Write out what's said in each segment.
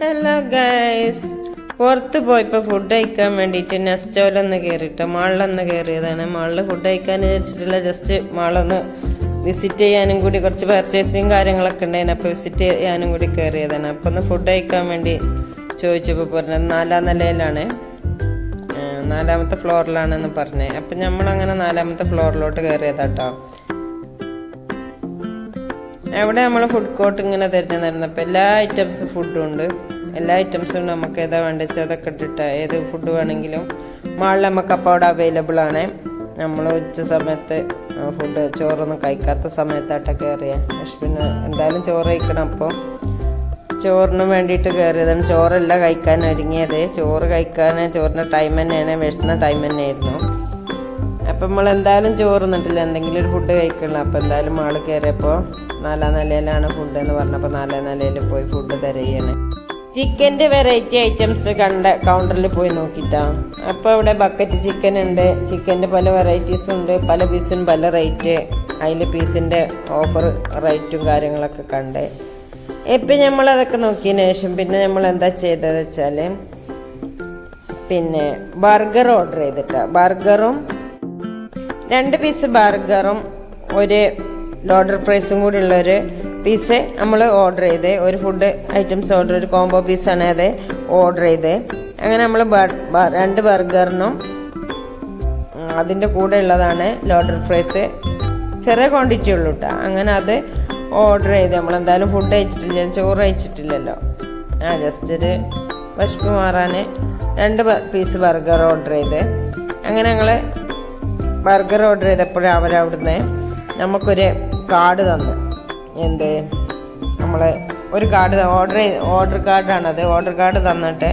Hello guys പുറത്ത് പോയപ്പോൾ food കഴിക്കാൻ വേണ്ടിയിട്ട് നെസ്റ്റോലൊന്ന് കയറിയിട്ട് മാളിലൊന്ന് കയറിയതാണ് മാളിൽ ഫുഡ് കഴിക്കാൻ വിചാരിച്ചിട്ടില്ല. ജസ്റ്റ് മാളൊന്ന് വിസിറ്റ് ചെയ്യാനും കൂടി കുറച്ച് പർച്ചേസിങ് കാര്യങ്ങളൊക്കെ ഉണ്ടായിരുന്നു. അപ്പോൾ വിസിറ്റ് ചെയ്യാനും കൂടി കയറിയതാണ് അപ്പോൾ ഒന്ന് ഫുഡ് കഴിക്കാൻ വേണ്ടി ചോദിച്ചപ്പോൾ പറഞ്ഞത് നാലാം നിലയിലാണ്. നാലാമത്തെ ഫ്ലോറിലാണെന്ന് പറഞ്ഞത് അപ്പം നമ്മളങ്ങനെ നാലാമത്തെ ഫ്ലോറിലോട്ട് കയറിയതാട്ടോ അവിടെ നമ്മൾ ഫുഡ് കോർട്ട് ഇങ്ങനെ തിരഞ്ഞെന്നിരുന്നപ്പോൾ എല്ലാ ഐറ്റംസും ഫുഡും ഉണ്ട്. എല്ലാ ഐറ്റംസും നമുക്ക് ഏതാ വേണ്ടത് അതൊക്കെ ഇട്ടിട്ട് ഏത് ഫുഡ് വേണമെങ്കിലും മാളിൽ നമുക്ക് അപ്പോൾ അവിടെ അവൈലബിൾ ആണ്. നമ്മൾ ഉച്ച സമയത്ത് ഫുഡ് ചോറൊന്നും കഴിക്കാത്ത സമയത്തായിട്ട് കയറിയ പിന്നെ എന്തായാലും ചോറ് കഴിക്കണം. അപ്പോൾ ചോറിന് വേണ്ടിയിട്ട് കയറിയതാണ് ചോറല്ല കഴിക്കാൻ ഒരുങ്ങിയത്. ചോറ് കഴിക്കാൻ ചോറിന്റെ ടൈം തന്നെയാണ്. വിശന്ന ടൈം തന്നെയായിരുന്നു. അപ്പം നമ്മൾ എന്തായാലും ചോറ് നിന്നിട്ടില്ല എന്തെങ്കിലും ഒരു ഫുഡ് കഴിക്കണം അപ്പോൾ എന്തായാലും ആൾ കയറിയപ്പോൾ നാലാം നിലയിലാണ് ഫുഡ് എന്ന് പറഞ്ഞപ്പോൾ നാലാം നിലയിൽ പോയി ഫുഡ് തരികയാണ് ചിക്കന്റെ വെറൈറ്റി ഐറ്റംസ് കണ്ട കൗണ്ടറിൽ പോയി നോക്കിയിട്ടാണ് അപ്പോൾ ഇവിടെ ബക്കറ്റ് ചിക്കൻ ഉണ്ട്. ചിക്കന്റെ പല വെറൈറ്റീസും ഉണ്ട്. പല പീസിനും പല റേറ്റ് അതിൽ പീസിന്റെ ഓഫർ റേറ്റും കാര്യങ്ങളൊക്കെ കണ്ട്. ഇപ്പം നമ്മളതൊക്കെ നോക്കിയതിന് ശേഷം പിന്നെ നമ്മൾ എന്താ ചെയ്തത് വെച്ചാൽ പിന്നെ ബർഗർ ഓർഡർ ചെയ്തിട്ടാണ് ബർഗറും രണ്ട് പീസ് ബർഗറും ഒരു ലോഡർ ഫ്രൈസും കൂടി ഉള്ള ഒരു പീസ് നമ്മൾ ഓർഡർ ചെയ്ത്. ഒരു ഫുഡ് ഐറ്റംസ് ഓർഡർ ഒരു കോംബോ പീസാണ് അത് ഓർഡർ ചെയ്ത്. അങ്ങനെ നമ്മൾ രണ്ട് ബർഗറിനും അതിന്റെ കൂടെ ഉള്ളതാണ് ലോഡർ ഫ്രൈസ് ചെറിയ ക്വാണ്ടിറ്റി ഉള്ളൂ കേട്ടോ അങ്ങനെ അത് ഓർഡർ ചെയ്ത്. നമ്മൾ എന്തായാലും ഫുഡ് കഴിച്ചിട്ടില്ല ചോറ് കഴിച്ചിട്ടില്ലല്ലോ. ആ ജസ്റ്റ് ഒരു വിശപ്പ് മാറാൻ രണ്ട് പീസ് ബർഗർ ഓർഡർ ചെയ്ത്. അങ്ങനെ ഞങ്ങൾ ബർഗർ ഓർഡർ ചെയ്തപ്പോഴാണ് അവരവിടുന്ന് നമുക്കൊരു കാർഡ് തന്നു. എന്ത്? നമ്മൾ ഒരു കാർഡ് ഓർഡർ ഓർഡർ കാർഡാണത് ഓർഡർ കാർഡ് തന്നിട്ട്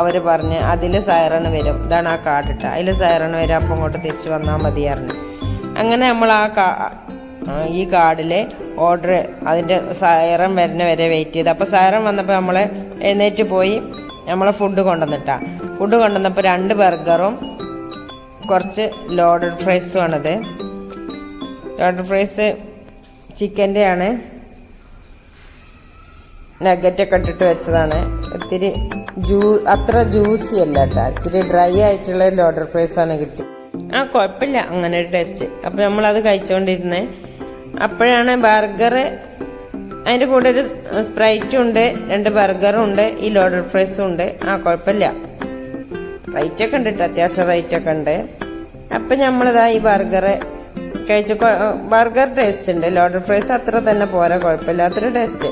അവർ പറഞ്ഞ് അതിൽ സൈറണ് വരും. ഇതാണ് ആ കാർഡ് ഇട്ട അതിൽ സൈറണ് വരും അപ്പം ഇങ്ങോട്ട് തിരിച്ച് വന്നാൽ മതിയായിരുന്നു അങ്ങനെ നമ്മൾ ആ കാ ഈ കാർഡിലെ ഓർഡർ അതിന്റെ സൈറം വരുന്ന വരെ വെയിറ്റ് ചെയ്ത്. അപ്പോൾ സൈറം വന്നപ്പോൾ നമ്മൾ എഴുന്നേറ്റ് പോയി നമ്മളെ ഫുഡ് കൊണ്ടുവന്നിട്ടാ ഫുഡ് കൊണ്ടുവന്നപ്പോൾ രണ്ട് ബർഗറും കുറച്ച് ലോഡഡ് ഫ്രൈസും ആണത്. ലോഡഡ് ഫ്രൈസ് ചിക്കന്റെ ആണ് നഗറ്റൊക്കെ ഇട്ടിട്ട് വെച്ചതാണ്. ഒത്തിരി ജ്യൂ അത്ര ജ്യൂസി അല്ല കേട്ടോ. ഇച്ചിരി ഡ്രൈ ആയിട്ടുള്ള ലോഡർ ഫ്രൈസ് ആണ് കിട്ടി. ആ കുഴപ്പമില്ല. അങ്ങനെ ഒരു ടേസ്റ്റ് അപ്പോൾ നമ്മളത് കഴിച്ചുകൊണ്ടിരുന്നത് അപ്പോഴാണ് ബർഗർ അതിന്റെ കൂടെ ഒരു സ്പ്രൈറ്റും ഉണ്ട് രണ്ട് ബർഗറും ഉണ്ട് ഈ ലോഡർ ഫ്രൈസും ഉണ്ട്. ആ കുഴപ്പമില്ല. റൈറ്റൊക്കെ ഉണ്ട് കേട്ടോ അത്യാവശ്യം റൈറ്റൊക്കെ ഉണ്ട്. അപ്പം നമ്മളിതാ ഈ ബർഗർ കഴിച്ച് ബർഗർ ടേസ്റ്റ് ഉണ്ട്. ലോഡർ ഫ്രൈസ് അത്ര തന്നെ പോരാ കുഴപ്പമില്ലാത്തൊരു ടേസ്റ്റ്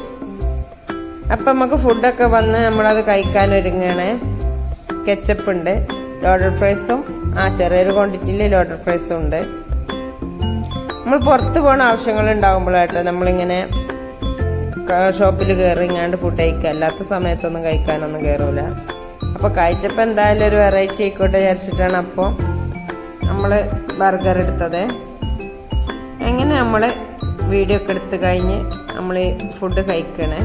അപ്പം നമുക്ക് ഫുഡൊക്കെ വന്ന് നമ്മളത് കഴിക്കാൻ ഒരുങ്ങുകയാണ് കെച്ചപ്പ് ഉണ്ട് ലോഡർ ഫ്രൈസും ആ ചെറിയൊരു ക്വാണ്ടിറ്റിയിൽ ലോഡർ ഫ്രൈസും ഉണ്ട്. നമ്മൾ പുറത്ത് പോകണ ആവശ്യങ്ങൾ ഉണ്ടാകുമ്പോഴായിട്ട് നമ്മളിങ്ങനെ ഷോപ്പിൽ കയറി ഇങ്ങാണ്ട് ഫുഡ് കഴിക്കുക. അല്ലാത്ത സമയത്തൊന്നും കഴിക്കാനൊന്നും കയറൂല അപ്പോൾ കഴിച്ചപ്പോൾ എന്തായാലും ഒരു വെറൈറ്റി ആയിക്കോട്ടെ വിചാരിച്ചിട്ടാണ് അപ്പോൾ നമ്മൾ ബർഗർ എടുത്തത്. എങ്ങനെ നമ്മൾ വീഡിയോ ഒക്കെ എടുത്ത് കഴിഞ്ഞ് നമ്മൾ ഫുഡ് കഴിക്കണേ?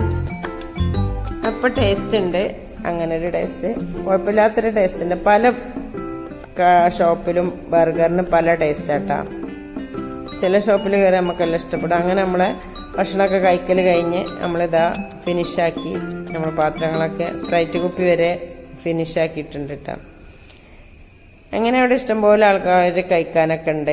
അപ്പോൾ ടേസ്റ്റ് ഉണ്ട്. അങ്ങനെ ഒരു ടേസ്റ്റ് കുഴപ്പമില്ലാത്തൊരു ടേസ്റ്റ് ഉണ്ട്. പല ഷോപ്പിലും ബർഗറിന് പല ടേസ്റ്റ് ആട്ടാ. ചില ഷോപ്പിൽ കയറി നമുക്കെല്ലാം ഇഷ്ടപ്പെടും. അങ്ങനെ നമ്മളെ ഭക്ഷണമൊക്കെ കഴിക്കൽ കഴിഞ്ഞ് നമ്മളിതാ ഫിനിഷാക്കി നമ്മൾ പാത്രങ്ങളൊക്കെ സ്പ്രൈറ്റ് കുപ്പി വരെ ഫിനിഷാക്കിയിട്ടുണ്ട് കേട്ടോ അങ്ങനെ അവിടെ ഇഷ്ടംപോലെ ആൾക്കാർ കഴിക്കാനൊക്കെ ഉണ്ട്?